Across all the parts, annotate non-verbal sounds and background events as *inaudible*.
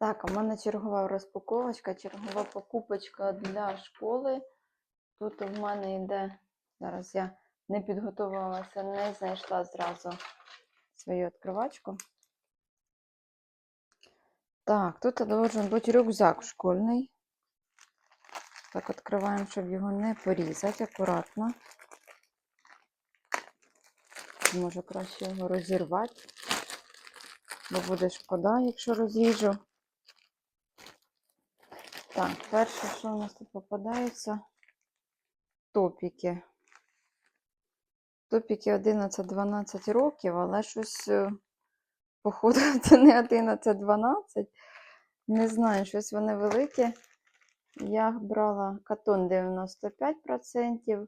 Так, у мене чергова розпаковочка, чергова покупочка для школи. Тут у мене йде, зараз я не підготувалася, не знайшла зразу свою відкривачку. Так, тут должен бути рюкзак школьний. Так, відкриваємо, щоб його не порізати акуратно. Може краще його розірвати, бо буде шкода, якщо розріжу. Так, перше, що у нас тут попадається, топіки. Топіки 11-12 років, але щось, е, походу, *laughs* це не 11-12. Не знаю, щось вони великі. Я брала катон 95%,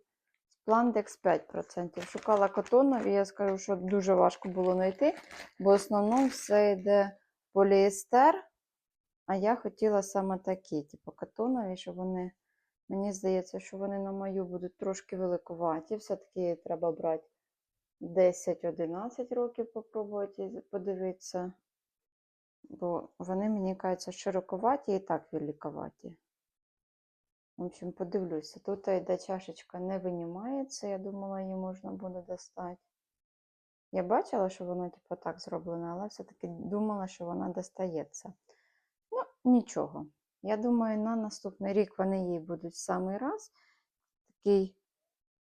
спландекс 5%. Шукала катонові, я скажу, що дуже важко було знайти, бо в основному все йде поліестер. А я хотіла саме такі, типу катонові, щоб вони, мені здається, що вони на мою будуть трошки великуваті. Все-таки треба брати 10-11 років попробувати подивитися. Бо вони, мені кажуться, широковаті і так великоваті. В общем, подивлюся. Тут йде чашечка не винімається, я думала, її можна буде достати. Я бачила, що воно, типу, так зроблено, але все-таки думала, що вона достається. Нічого. Я думаю, на наступний рік вони їй будуть в самий раз. Такий,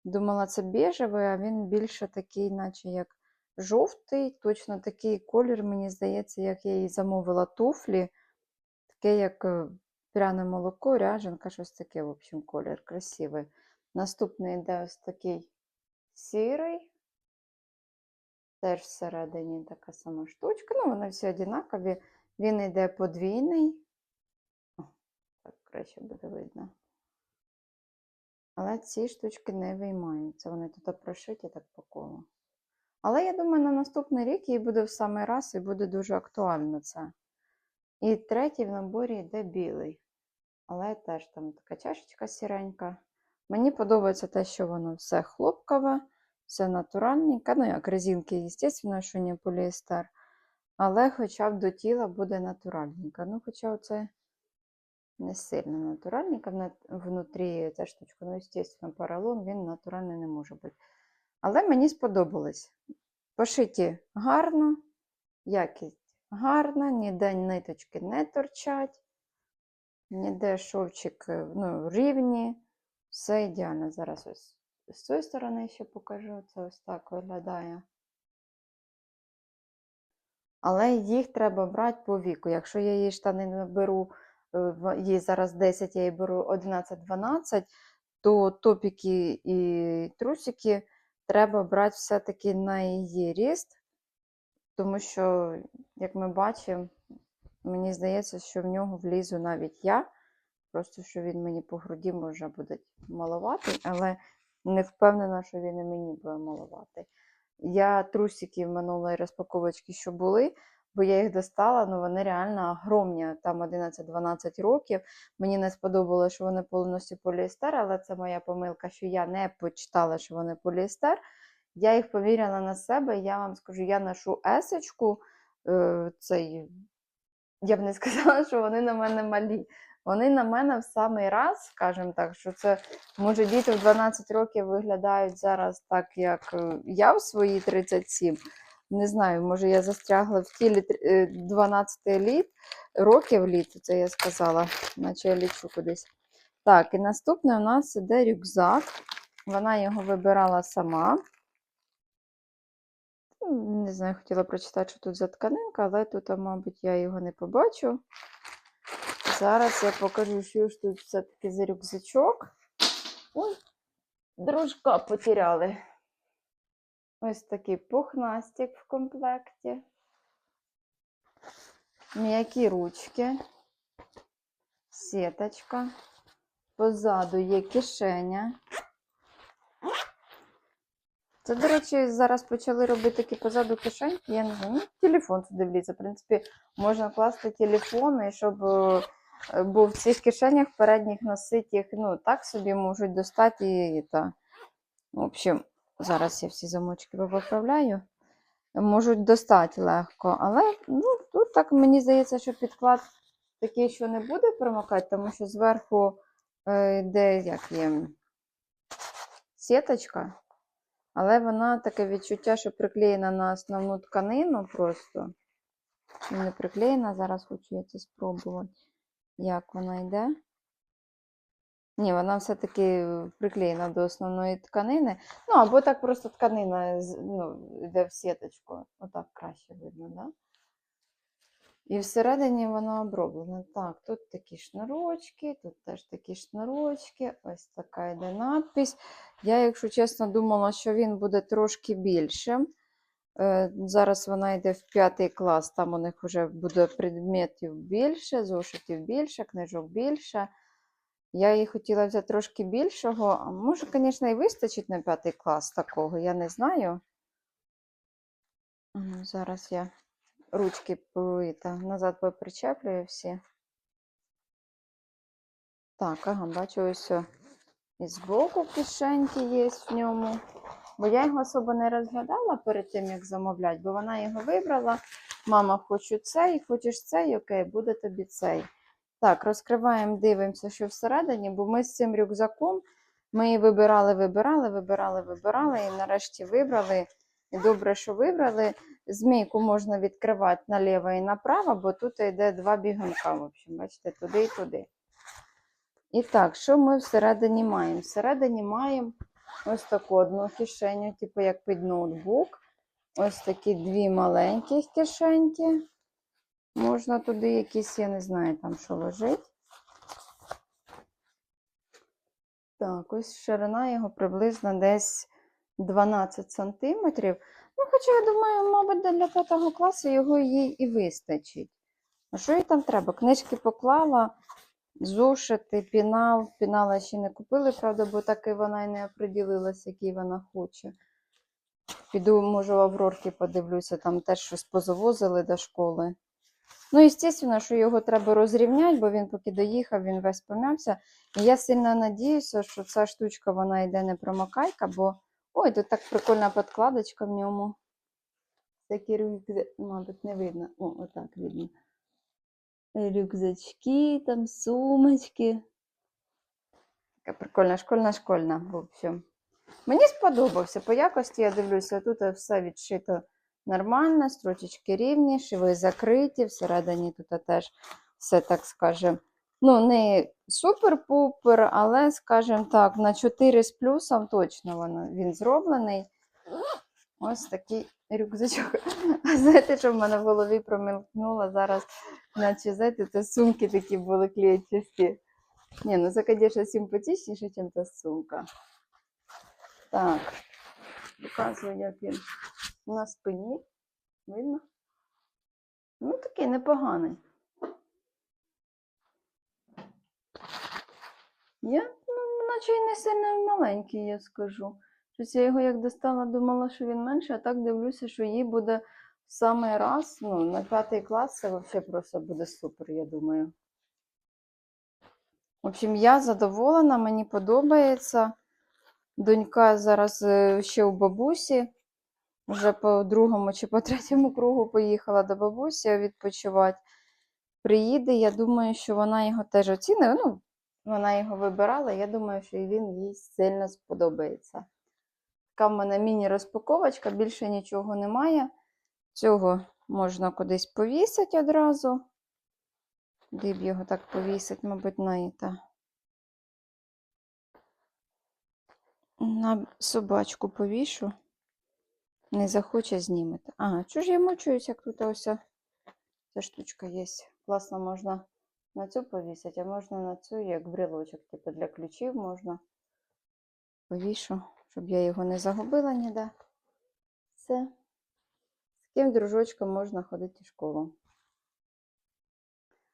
думала, це біжевий, а він більше такий, наче як жовтий. Точно такий колір, мені здається, як я їй замовила туфлі. Таке, як е, пряне молоко, ряженка, щось таке, в общем, колір красивий. Наступний йде ось такий сірий. Теж всередині така сама штучка. Ну, вони всі однакові. Він йде подвійний. Краще буде видно. Але ці штучки не виймаються. Вони тут прошиті так по колу. Але я думаю, на наступний рік їй буде в самий раз і буде дуже актуально це. І третій в наборі йде білий. Але теж там така чашечка сіренька. Мені подобається те, що воно все хлопкове, все натуральненьке. Ну, як резинки, звісно, що не поліестер. Але хоча б до тіла буде натуральненька. Ну, хоча це не сильно натуральненька. вна- Внутрі ця штучка, ну, звісно, поролон, він натуральний не може бути. Але мені сподобалось. Пошиті гарно, якість гарна, ніде ниточки не торчать, ніде шовчик е, ну, рівні. Все ідеально. Зараз ось з цієї сторони ще покажу. Це ось так виглядає. Але їх треба брати по віку. Якщо я її штани не беру, їй зараз 10, я їй беру 11-12, то топіки і трусики треба брати все-таки на її ріст, тому що, як ми бачимо, мені здається, що в нього влізу навіть я. Просто що він мені по груді може буде маловатий, але не впевнена, що він і мені буде маловатий. Я трусики в минулої розпаковочки, що були, бо я їх достала, ну вони реально огромні, там 11-12 років. Мені не сподобалося, що вони повністю поліестер, але це моя помилка, що я не почитала, що вони поліестер. Я їх повірила на себе, я вам скажу, я ношу есочку, е, цей, я б не *laughs* сказала, що вони на мене малі. Вони на мене в самий раз, скажімо так, що це може діти в 12 років виглядають зараз так, як е, я в свої 37. Не знаю, може я застрягла в тілі е, 12 літ, років літ, це я сказала, наче я лічу кудись. Так, і наступне у нас іде рюкзак. Вона його вибирала сама. Не знаю, хотіла прочитати, що тут за тканинка, але тут, мабуть, я його не побачу. Зараз я покажу, що ж тут все-таки за рюкзачок. Ой, дружка потеряли. Ось такий пухнастик в комплекті. М'які ручки, сіточка. Позаду є кишеня. Це, до речі, зараз почали робити такі позаду кишеньки. Я не знаю, ну, телефон сюди влізе. В принципі, можна класти телефон, і щоб е, бо в цих кишенях передніх носити їх, ну, так собі можуть достати і та. В общем, зараз я всі замочки поправляю. Можуть достати легко, але ну, тут так мені здається, що підклад такий, що не буде промокати, тому що зверху е, йде як є, сіточка, але вона таке відчуття, що приклеєна на основну тканину просто. І Не приклеєна, зараз хочу я це спробувати. Як вона йде? Ні, вона все-таки приклеєна до основної тканини. Ну, або так просто тканина ну, йде в сіточку. Отак краще видно, так? Да? І всередині воно оброблено. Так, тут такі шнурочки, тут теж такі шнурочки, ось така йде надпись. Я, якщо чесно, думала, що він буде трошки більшим. Е, Зараз вона йде в п'ятий клас, там у них вже буде предметів більше, зошитів більше, книжок більше. Я їй хотіла взяти трошки більшого, може, звісно, і вистачить на п'ятий клас такого, я не знаю. Зараз я ручки та, назад попричеплюю всі. Так, ага, бачу, ось і збоку кишеньки є в ньому. Бо я його особо не розглядала перед тим, як замовляти, бо вона його вибрала. Мама, хочу цей, хочеш цей, окей, буде тобі цей. Так, розкриваємо, дивимося, що всередині, бо ми з цим рюкзаком ми її вибирали, вибирали, вибирали, вибирали і нарешті вибрали. І добре, що вибрали. Змійку можна відкривати наліво і направо, бо тут йде два бігунка. В общем, бачите, туди і туди. І так, що ми всередині маємо? Всередині маємо ось таку одну кишеню, типу як під ноутбук. Ось такі дві маленькі кишеньки. Можна туди якісь, я не знаю, там що лежить. Так, ось ширина його приблизно десь 12 сантиметрів. Ну, хоча, я думаю, мабуть, для п'ятого класу його їй і вистачить. А що їй там треба? Книжки поклала, зошити, пінал. Пінала ще не купили, правда, бо так і вона і не оприділилася, який вона хоче. Піду, може, в Аврорки подивлюся, там теж щось позавозили до школи. Ну, звісно, що його треба розрівняти, бо він поки доїхав, він весь пом'явся. І я сильно надіюся, що ця штучка вона йде не промокайка, бо. Ой, тут так прикольна подкладочка в ньому. Такі рюкзаки, мабуть, не видно. О, отак видно. Рюкзачки, там сумочки. Така прикольна, школьна, школьна, в общем. Мені сподобався. По якості я дивлюся, тут все відшито нормально, строчечки рівні, шви закриті, всередині тут теж все, так скажем, ну, не супер-пупер, але, скажімо так, на 4 з плюсом точно воно, він зроблений. Ось такий рюкзачок. Знаєте, що в мене в голові промелькнуло зараз, наче, знаєте, це сумки такі були клетчасті. Ні, ну це, звісно, симпатичніше, ніж та сумка. Так, показую, як він на спині. Видно? Ну, такий непоганий. Я, ну, наче й не сильно маленький, я скажу. Щось я його як достала, думала, що він менший, а так дивлюся, що їй буде в самий раз, ну, на п'ятий клас це взагалі просто буде супер, я думаю. В общем, я задоволена, мені подобається. Донька зараз е, ще у бабусі. Вже по другому чи по *laughs* третьому кругу поїхала до бабусі відпочивати. Приїде, я думаю, що вона його теж оцінить. Ну, вона його вибирала, я думаю, що він їй сильно сподобається. Така в мене міні-розпаковочка, більше нічого немає. Цього можна кудись повісити одразу. Куди б його так повісити, мабуть, на іта. На собачку повішу. Не захоче знімете. Ага, чого ж я мучуюсь, як тут ось ця штучка є. Класно можна на цю повісити, а можна на цю, як брелочок, типу для ключів можна. Повішу, щоб я його не загубила ніде. Все. З таким дружочком можна ходити в школу.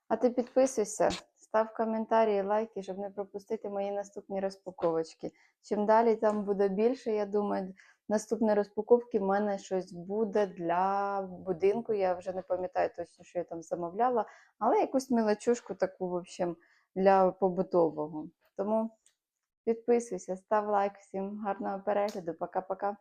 А ти підписуйся, став коментарі, лайки, щоб не пропустити мої наступні розпаковочки. Чим далі там буде більше, я думаю, наступні розпаковки в мене щось буде для будинку. Я вже не пам'ятаю точно, що я там замовляла, але якусь мелочушку таку, в общем, для побутового. Тому підписуйся, став лайк, всім гарного перегляду, пока-пока.